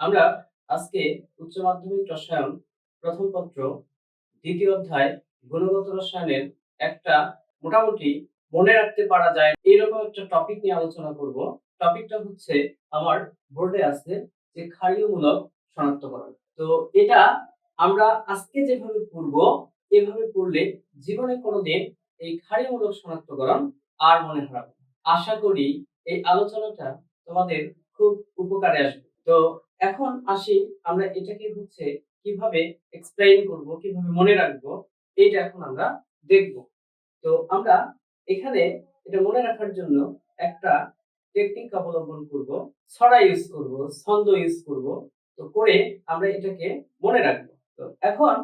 আমরা আজকে উচ্চ মাধ্যমিক রসায়ন প্রথম পত্র, দ্বিতীয় অধ্যায়, গুণগত রসায়নের একটা মোটামুটি মনে রাখতে পারা যায়। এইরকম একটা টপিক নিয়ে আলোচনা করব। টপিকটা হচ্ছে আমার বোর্ডে আছে যে ক্ষারীয়মূলক শনাক্তকরণ। তো এটা আমরা আজকে যেভাবে পড়ব, এভাবে পড়লে জীবনে কোনোদিন এই ক্ষারীয়মূলক শনাক্তকরণ আর মনে হারাবে। আশা করি এই আলোচনাটা তোমাদের খুব উপকারে আসবে। তো এখন আসি আমরা এটাকে হচ্ছে কীভাবে এক্সপ্লেইন করব, কীভাবে মনে রাখব এটা এখন আমরা দেখব। তো আমরা এখানে এটা মনে রাখার জন্য একটা টেকনিক অবলম্বন করব, ছড়া ইউজ করব, ছন্দ ইউজ করব, তো করে আমরা এটাকে মনে রাখব। তো এখন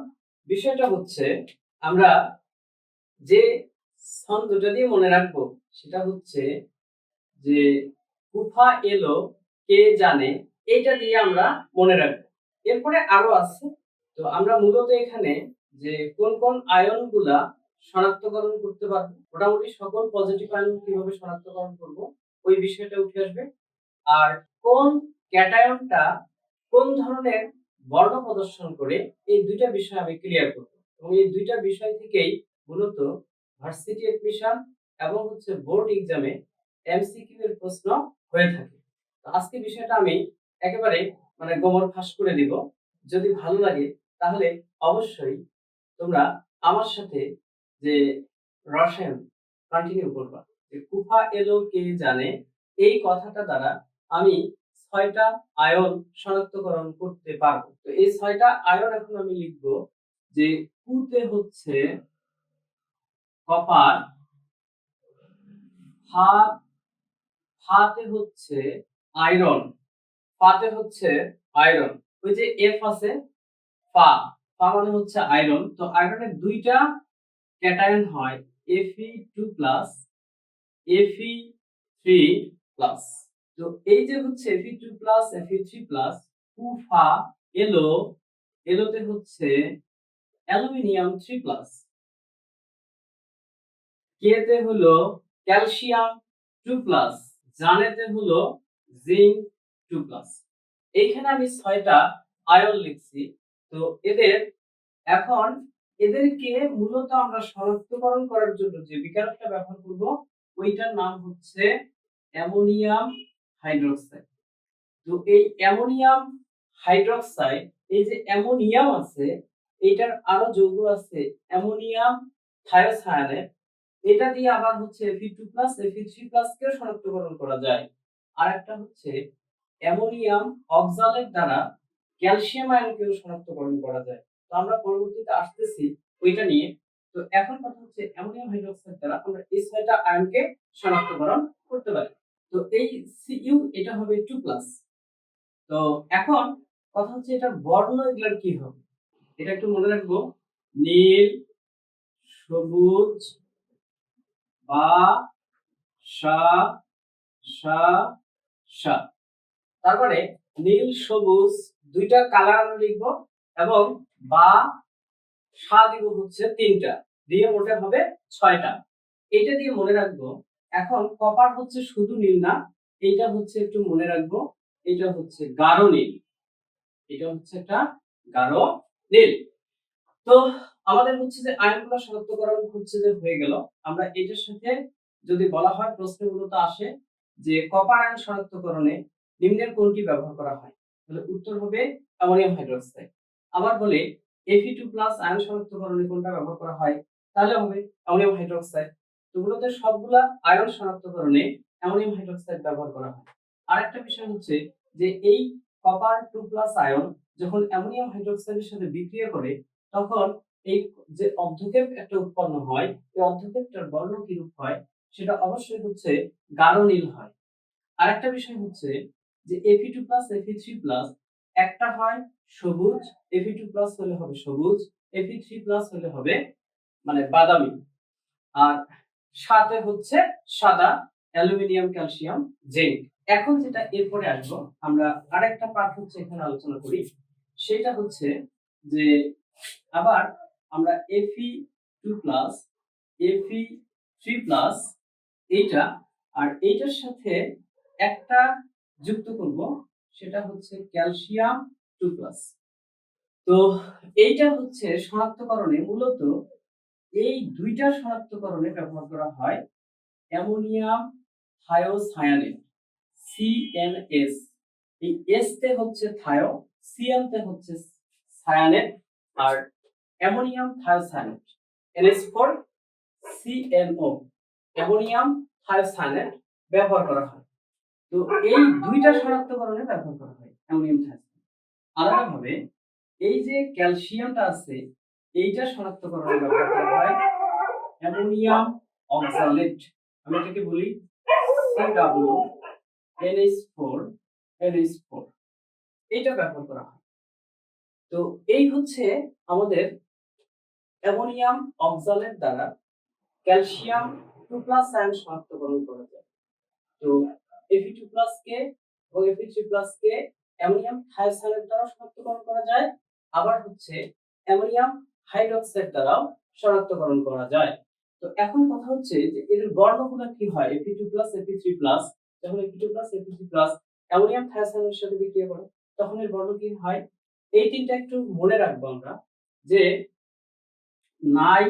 বিষয়টা হচ্ছে আমরা যে ছন্দটা দিয়ে মনে রাখব, সেটা হচ্ছে যে কুফা এলো, কে জানে এইটা দিয়ে আমরা মনে রাখব। এরপরে আরও আছে, তো আমরা মূলত এখানে যে কোন কোন আয়নগুলা শনাক্তকরণ করতে পারব, মোটামুটি সকল পজিটিভ আয়ন কীভাবে শনাক্তকরণ করব, ওই বিষয়টা উঠে আসবে। আর কোন ক্যাটায়নটা কোন ধরনের বর্ণ প্রদর্শন করে, এই দুইটা বিষয় আমি ক্লিয়ার করব। এবং এই দুইটা বিষয় থেকেই মূলত ভার্সিটি এডমিশন এবং হচ্ছে বোর্ড এক্সামে এমসিকিউ এর প্রশ্ন হয়ে থাকে। আজকে বিষয়টা আমি একেবারে মানে গোমর ফাঁস করে দিব। যদি ভালো লাগে, তাহলে অবশ্যই তোমরা আমার সাথে যে রসায়ন কন্টিনিউ করবা। কুফা এলো কে জানে, এই কথাটা দ্বারা আমি ছয়টা আয়ন শনাক্তকরণ করতে পারব। তো এই ছয়টা আয়ন এখন আমি লিখব যে কুতে হচ্ছে কপার ফাতে হচ্ছে আয়রন। ফাতে হচ্ছে আয়রন ওই যে এফ আছে, ফা। ফা মানে হচ্ছে আয়রন তো আয়রনের দুইটা ক্যাটায়ন হয় Fe two plus Fe three plus তো এই যে হচ্ছে Fe two plus Fe three plus কুফা এলো এলোতে হচ্ছে অ্যালুমিনিয়াম থ্রি প্লাস কেতে হলো ক্যালসিয়াম টু প্লাস জানেতে হলো জিঙ্ক টু প্লাস এইখানে আমি ছয়টা আয়ন লিখছি। তো এদের এখন এদেরকে মূলত আমরা শনাক্তকরণ করার জন্য যে বিকারকটা ব্যবহার করব, ওইটার নাম হচ্ছে অ্যামোনিয়াম হাইড্রোক্সাইড। তো এই অ্যামোনিয়াম হাইড্রোক্সাইড, এই যে অ্যামোনিয়াম আছে এটার আরও যৌগ আছে, অ্যামোনিয়াম থায়োসায়ানেট। এটা দিয়ে আবার হচ্ছে Fe2+ Fe3+ কে শনাক্তকরণ করা যায়। আর একটা হচ্ছে অ্যামোনিয়াম অক্সালেট দ্বারা ক্যালসিয়াম আয়নকেও শনাক্তকরণ করা যায়। তো আমরা পরবর্তীতে আসতেছি ওইটা নিয়ে। তো এখন কথা হচ্ছে অ্যামোনিয়াম হাইড্রোক্সাইড দ্বারা আমরা এই ছয়টা আয়নকে শনাক্তকরণ করতে পারি। তো এই সিইউ এটা হবে 2+ প্লাস তো এখন কথা হচ্ছে এটার বর্ণ এগুলার কি হবে? এটা একটু মনে রাখব। নীল, সবুজ বা সা সা সা। তারপরে নীল, সবুজ দুইটা কালার আমরা লিখব এবং বা, সা দিব হচ্ছে তিনটা, দিয়ে মোটে হবে ছয়টা। এটা দিয়ে মনে রাখব, এখন কপার হচ্ছে শুধু নীল না, এইটা হচ্ছে একটু মনে রাখব এটা হচ্ছে গাঢ় নীল। এটা হচ্ছে একটা গাঢ় নীল। তো আমাদের হচ্ছে যে আয়নগুলো শনাক্তকরণ হচ্ছে যে হয়ে গেল, আমরা এটার সাথে যদি বলা হয় প্রশ্নগুলোতে আসে, যে কপার আয়ন শনাক্তকরণে নিম্নের কোনটি ব্যবহার করা হয়? তাহলে উত্তর হবে অ্যামোনিয়াম হাইড্রোক্সাইড। আবার বলে Fe2+ প্লাস আয়ন শনাক্তকরণে কোনটা ব্যবহার করা হয়? তাহলে হবে অ্যামোনিয়াম হাইড্রোক্সাইড। তো মূলত সবগুলা আয়ন শনাক্তকরণে অ্যামোনিয়াম হাইড্রোক্সাইড ব্যবহার করা হয়। আরেকটা বিষয় হচ্ছে যে এই কপার টু প্লাস আয়ন যখন অ্যামোনিয়াম হাইড্রোক্সাইডের সাথে বিক্রিয়া করে, তখন এই যে অর্ধকেপ একটা উৎপন্ন হয়, এই অর্ধকেপটার বর্ণ কিরূপ হয়? সেটা অবশ্যই হচ্ছে গাঢ় নীল হয়। আরেকটা বিষয় হচ্ছে যে Fe2+ Fe3+ একটা হয় সবুজ এফি টু প্লাস হলে হবে সবুজ এফি থ্রি প্লাস হলে হবে মানে বাদামি। আর সাথে হচ্ছে সাদা, অ্যালুমিনিয়াম, ক্যালসিয়াম, জিঙ্ক। এখন যেটা এরপরে আসব, আমরা আরেকটা পার্ট হচ্ছে এখানে আলোচনা করি। সেটা হচ্ছে যে আবার আমরা Fe two plus Fe three plus এইটা, আর এইটার সাথে একটা যুক্ত করব, সেটা হচ্ছে ক্যালসিয়াম টু প্লাস। তো এইটা হচ্ছে শনাক্তকরণে মূলত এই দুইটা শনাক্তকরণে ব্যবহার করা হয় অ্যামোনিয়াম থায়োসায়ানেট সিএনএস এই এস তে হচ্ছে থায়ো সিএন তে হচ্ছে সায়ানেট আর ammonium thiocyanate. NS four CNO ammonium thiocyanate ব্যবহার করা হয়। তো এই দুইটা শনাক্তকরণে ব্যবহার করা হয়, অ্যামোনিয়াম থায়োসায়ানেট আলাদাভাবে এই যে ক্যালসিয়ামটা আছে, এইটা শনাক্তকরণে ব্যবহার করা হয় অ্যামোনিয়াম অক্সালেট। আমি এটাকে বলি CW NH four NH four এইটা ব্যবহার করা হয়। তো এই হচ্ছে আমাদের অ্যামোনিয়াম অক্সালেট দ্বারা ক্যালসিয়াম টু প্লাস আয়ন শনাক্তকরণ করা যায়। তো এফি টু প্লাস কে এবং এফি থ্রি প্লাস কে অ্যামোনিয়াম থায়োসায়ানেট দ্বারা শনাক্তকরণ করা যায়। আবার হচ্ছে অ্যামোনিয়াম হাইড্রোক্সাইড দ্বারাও শনাক্তকরণ করা যায়। তো এখন কথা হচ্ছে যে এর বর্ণগুলো কি হয়? Fe two plus Fe three plus যখন Fe two plus Fe three plus ammonium থায়োসায়ানের সাথে বিক্রিয়া করে তখন এর বর্ণ কি হয়? এই তিনটা একটু মনে রাখব আমরা যে নাই,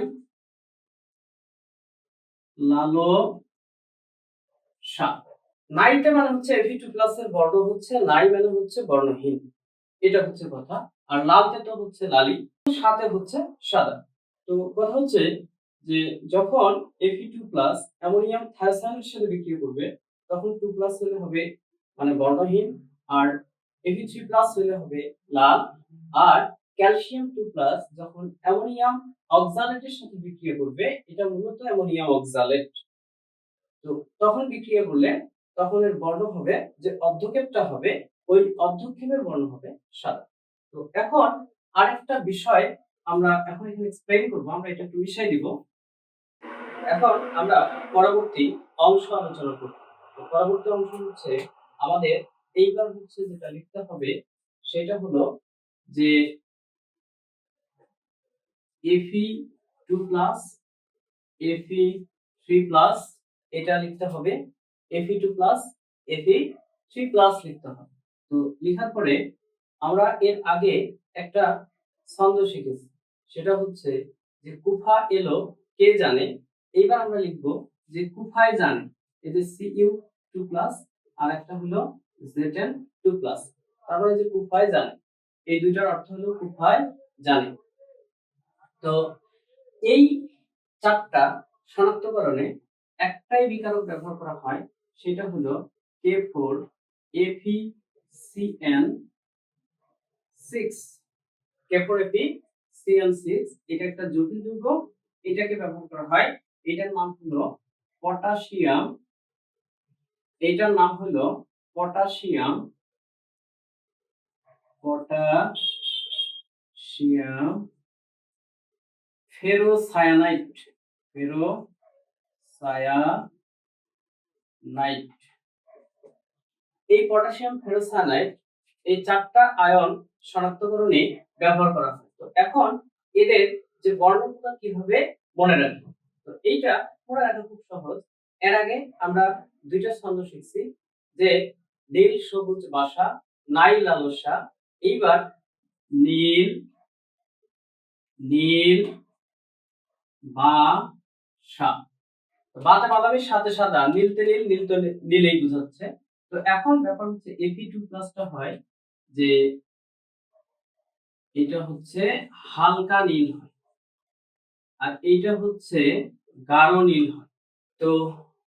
লালো সা নাইতে মানে হচ্ছে এফি টু প্লাস এর বর্ণ হচ্ছে নাই মানে হচ্ছে বর্ণহীন। এটা হচ্ছে কথা। আর লালতে তো হচ্ছে লালি। সাথে হচ্ছে সাদা। তো কথা হচ্ছে যে যখন এফি টু প্লাস অ্যামোনিয়াম থায়োসায়ানের সাথে বিক্রিয়া করবে, তখন টু প্লাস হলে হবে মানে বর্ণহীন, আর এফি থ্রি প্লাস হলে হবে লাল। আর ক্যালসিয়াম টু প্লাস যখন অ্যামোনিয়াম অক্সালেটের সাথে বিক্রিয়া করবে, এটা মূলত অ্যামোনিয়াম অক্সালেট তো তখন বিক্রিয়া করলে তখন এর বর্ণ হবে যে অর্ধক্ষেপটা হবে, ওই অর্ধক্ষেপের বর্ণ হবে সাদা। তো এখন আরেকটা বিষয় আমরা এখন এখানে এক্সপ্লেইন করব, আমরা এটা একটু বিষয় দিব এখন আমরা পরবর্তী অংশ আলোচনা করব। তো পরবর্তী অংশ হচ্ছে আমাদের এইবার হচ্ছে যেটা লিখতে হবে, সেটা হলো যে Fe two plus Fe three plus এটা লিখতে হবে এফি টু প্লাস এফি লিখতে হবে। তো লেখার পরে আমরা এর আগে একটা ছন্দ শিখেছি। সেটা হচ্ছে যে কুফা এলো, কে জানে? আমরা লিখব যে কুফায় জানে। এই যে আর একটা হলো জেটেন টু প্লাস তারপরে যে কুফায় জানে। এই দুইটার অর্থ হলো কুফায় জানে। তো এই চারটা শনাক্তকরণে একটাই বিকারক ব্যবহার করা হয় সেটা হলো K four Fe CN six K four Fe CN six এটা একটা জটিল যৌগ, এটাকে ব্যবহার করা হয়, এটার নাম হলো পটাশিয়াম, এটার নাম হলো পটাশিয়াম পটাশিয়াম ফেরোসায়ানাইট। ফেরোসায়ানাইট এই পটাশিয়াম ফেরোসায়ানাইট এই চারটা আয়ন শনাক্তকরণে ব্যবহার করা হয়। তো এখন এদের যে বর্ণগুলো কীভাবে মনে রাখব? তো এইটা মনে রাখা খুব সহজ। এর আগে আমরা দুইটা ছন্দ শিখছি, যে নীল সবুজ বাসা, নাই লালসা, এইবার নীল নীল বা সা বাতে বাদামির সাথে সাদা নীলতে নীল নীলতে নীলেই বুঝাচ্ছে। তো এখন ব্যাপার হচ্ছে এপি টু প্লাসটা হয় যে এটা হচ্ছে হালকা নীল হয় আর এইটা হচ্ছে গাঢ় নীল হয়। তো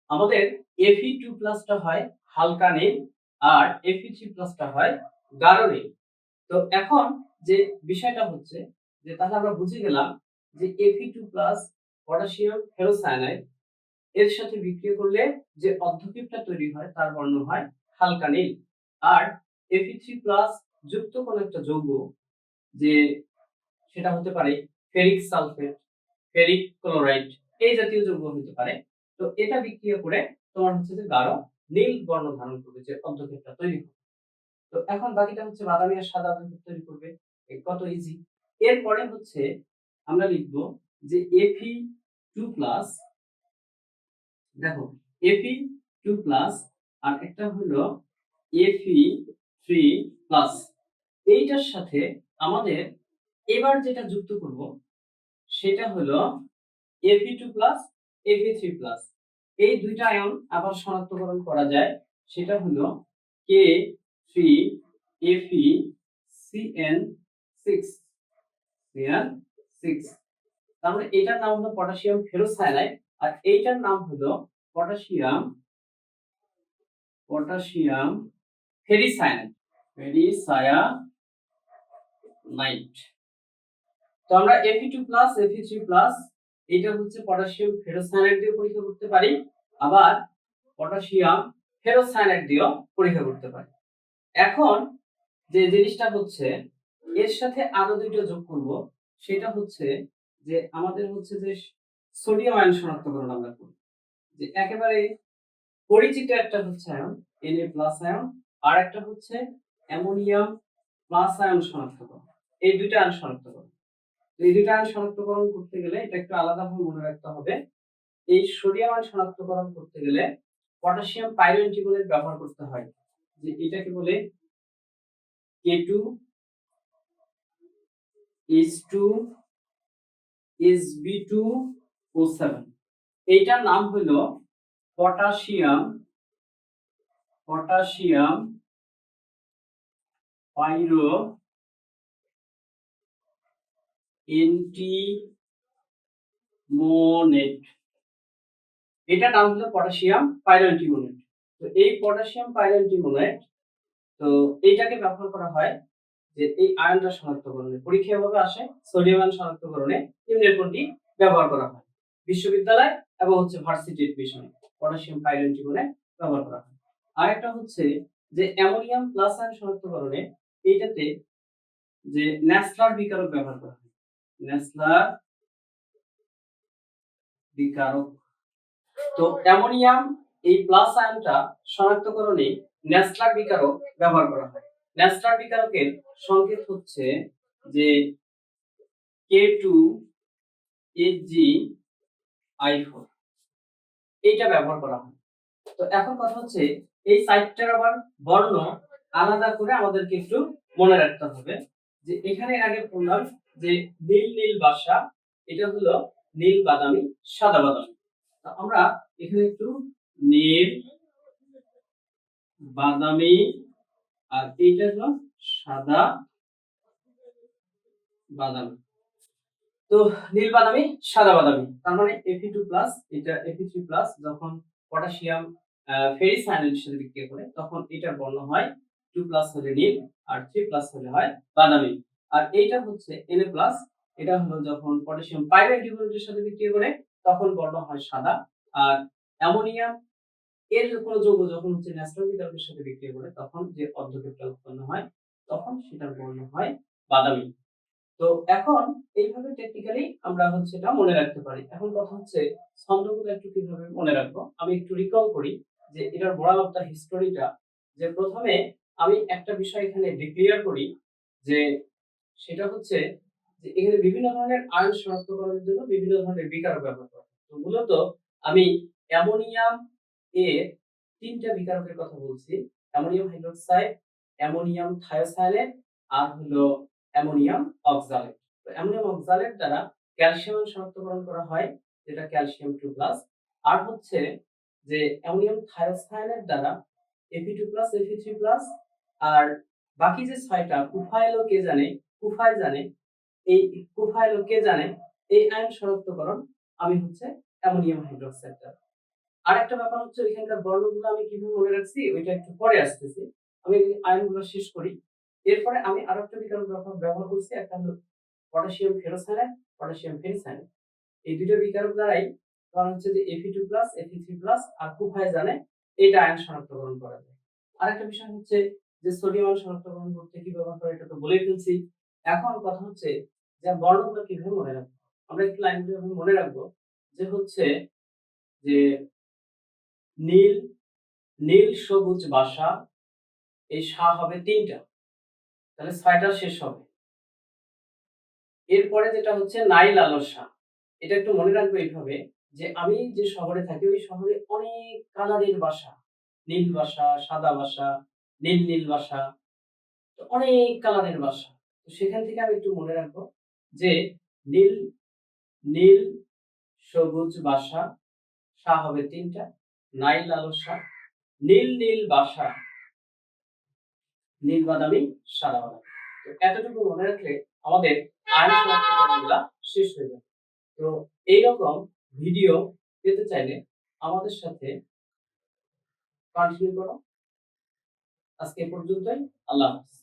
আমাদের এফি টু প্লাসটা হয় হালকা নীল আর এফি থ্রি প্লাসটা হয় গাঢ় নীল। তো এখন যে বিষয়টা হচ্ছে যে তাহলে আমরা বুঝে গেলাম যে Fe two plus potassium ferrocyanide এর সাথে বিক্রিয়া করলে যে অর্ধকিপটা তৈরি হয়, তার বর্ণ হয় হালকা নীল। আর এফি থ্রি প্লাস যুক্ত কোন একটা যৌগ যে সেটা হতে পারে ফেরিক সালফেট, ফেরিক ক্লোরাইড, এই জাতীয় যৌগ হতে পারে। তো এটা বিক্রিয়া করে তোমার হচ্ছে যে গাঢ় নীল বর্ণ ধারণ করবে যে অর্ধক্ষেপটা তৈরি হবে। তো এখন বাকিটা হচ্ছে বাদামি আর সাদা অর্ধক্ষেপ তৈরি করবে কত ইজি এরপরে হচ্ছে আমরা লিখব যে এফি টু প্লাস দেখো এফি টু প্লাস আর একটা হলো এফি থ্রি প্লাস এইটার সাথে আমাদের এবার যেটা যুক্ত করব, সেটা হলো Fe two plus Fe three plus এই দুইটা আয়ন আবার শনাক্তকরণ করা যায়, সেটা হলো K three Fe CN six CN six তাহলে এটার নাম হলো পটাশিয়াম ফেরোসায়ানাইড আর এইটার নাম হলো পটাশিয়াম পটাশিয়াম ফেরিসায়ানাইড ফেরিসায়ানাইড। তো আমরা Fe2 প্লাস Fe3 প্লাস এটা হচ্ছে পটাশিয়াম ফেরোসায়ানাইড দিয়ে পরীক্ষা করতে পারি, আবার পটাশিয়াম ফেরোসায়ানাইড দিয়েও পরীক্ষা করতে পারি। এখন যে জিনিসটা হচ্ছে, এর সাথে আরও দুইটা যোগ করব, সেটা হচ্ছে যে আমাদের হচ্ছে যে সোডিয়াম আয়ন শনাক্তকরণ আমরা করি। যে একেবারে পরিচিত একটা হচ্ছে আয়ন, Na প্লাস আয়ন আর একটা হচ্ছে অ্যামোনিয়াম প্লাস আয়ন শনাক্তকরণ। এই দুইটা আয়ন শনাক্তকরণ। এই দুইটা আয়ন শনাক্তকরণ করতে গেলে এটা একটু আলাদাভাবে মনে রাখতে হবে। এই সোডিয়াম আয়ন শনাক্তকরণ করতে গেলে পটাশিয়াম পাইরোএন্টিমোনেট ব্যবহার করতে হয়। যে এটাকে বলে K two H two S B two O seven এইটার নাম হলো পটাশিয়াম পটাশিয়াম পাইরো এন্টিমোনেট এটা নাম হলো পটাশিয়াম পাইরোএন্টিমোনেট তো এই পটাশিয়াম পাইরোএন্টিমোনেট তো এইটাকে ব্যবহার করা হয় যে এই আয়নটা শনাক্তকরণে। পরীক্ষা ভাবে আসে সোডিয়াম আয়ন শনাক্তকরণে কোনটি ব্যবহার করা হয়। বিশ্ববিদ্যালয় এবং হচ্ছে ভার্সিটির বিষয়ে, পটাশিয়াম পাইরোএন্টিমোনেট ব্যবহার করা হয়। হচ্ছে যে অ্যামোনিয়াম প্লাস আয়ন শনাক্তকরণে এইটাতে যে ন্যাসলার বিকারক ব্যবহার করা হয়। ন্যাসলার বিকারক। তো অ্যামোনিয়াম এই প্লাস আয়নটা শনাক্তকরণে ন্যাসলার বিকারক ব্যবহার করা হয়। ন্যাসলার বিকারকের সংকেত হচ্ছে যে K two G I four এইটা ব্যবহার করা হয়। তো এখন কথা হচ্ছে, এই সাইটটার আবার বর্ণ আলাদা করে আমাদেরকে একটু মনে রাখতে হবে যে এখানে আগে বললাম যে নীল নীল বাসা, এটা হলো নীল বাদামি, সাদা বাদামি। আমরা এখানে একটু নীল, বাদামি আর এইটা হলো সাদা বাদামি। তো নীল বাদামি, সাদা বাদামি। তার মানে Fe2 টু প্লাস এটা Fe3 প্লাস যখন পটাশিয়াম ফেরিসায়ানাইডের সাথে বিক্রিয়া করে, তখন এটার বর্ণ হয় টু প্লাস হলে নীল আর থ্রি প্লাস হলে হয় বাদামি। আর এইটা হচ্ছে Na প্লাস এটা হলো যখন পটাশিয়াম পাইরাইডিবোনেটের সাথে বিক্রিয়া করে, তখন বর্ণ হয় সাদা। আর অ্যামোনিয়াম, এর কোনো যৌগ যখন হচ্ছে ন্যাচারাল বিকারকের সাথে বিক্রিয়া করে, তখন যে অর্ধকেটটা উৎপন্ন হয়, তখন সেটার বর্ণ হয় বাদামি। তো এখন এইভাবে টেকনিক্যালি আমরা হচ্ছে এটা মনে রাখতে পারি। এখন কথা হচ্ছে ছন্দগুলো একটু কীভাবে মনে রাখব? আমি একটু রিকল করি যে এটার মোরাল অফ দ্য হিস্টোরিটা যে প্রথমে আমি একটা বিষয় এখানে ডিক্লিয়ার করি যে সেটা হচ্ছে যে এখানে বিভিন্ন ধরনের আয়ন শনাক্তকরণের জন্য বিভিন্ন ধরনের বিকারক ব্যবহার করা তো মূলত আমি অ্যামোনিয়াম এ তিনটা বিকারকের কথা বলছি। অ্যামোনিয়াম হাইড্রোক্সাইড, অ্যামোনিয়াম থায়োসায়ানেট আর হলো অ্যামোনিয়াম অক্সালেট। তো অ্যামোনিয়াম অক্সালেট দ্বারা ক্যালসিয়াম শনাক্তকরণ করা হয়, যেটা ক্যালসিয়াম টু প্লাস। আর হচ্ছে যে অ্যামোনিয়াম থায়োসায়ানেট দ্বারা F E two plus F E three plus আর বাকি যে ছয়টা কুফাইলো কে জানে, কুফাই জানে, এই কুফাইলো কে জানে, এই আয়ন শনাক্তকরণ আমি হচ্ছে অ্যামোনিয়াম হাইড্রোক্সাইড দ্বারা। আর একটা ব্যাপার হচ্ছে ওইখানকার বর্ণগুলো আমি কীভাবে মনে রাখছি, ওইটা একটু পরে আসতেছি। আমি আয়নগুলো শেষ করি। এরপরে আমি আরও একটা বিকারক ব্যবহার করছি, একটা হলো পটাশিয়াম ফেরোসায়ানাইড পটাশিয়াম ফেরিসায়ানাইড এই দুটো বিকারক দ্বারাই কারণ হচ্ছে যে F E two plus F E three plus আর খুব কুফাই জানে এটা আয়ন শনাক্তকরণ করা যায়। আরেকটা বিষয় হচ্ছে যে সোডিয়াম আয়ন শনাক্তকরণ করতে কি ব্যবহার করে এটা তো বলেই ফেলছি। এখন কথা হচ্ছে যে বর্ণগুলো কীভাবে মনে রাখব? আমরা একটু লাইনগুলো মনে রাখব যে হচ্ছে যে নীল নীল সবুজ বাসা, এই সা হবে তিনটা। তাহলে ছয়টা শেষ হবে। এরপরে যেটা হচ্ছে নাইল আলসা এটা একটু মনে রাখব এইভাবে যে আমি যে শহরে থাকি, ওই শহরে অনেক কালারের বাসা। নীল বাসা, সাদা বাসা, নীল নীল বাসা অনেক কালারের বাসা। তো সেখান থেকে আমি একটু মনে রাখব যে নীল নীল, সবুজ বাসা, সা হবে তিনটা, নাইল আলো সা নীল নীল বাসা নীল বাদামি সাদা বাদামি। তো এতটুকু মনে রাখলে আমাদের আইন শেষ হয়ে যাবে। তো এইরকম ভিডিও পেতে চাইলে আমাদের সাথে কন্টিনিউ করো। আজকে পর্যন্তই, আল্লাহ হাফিজ।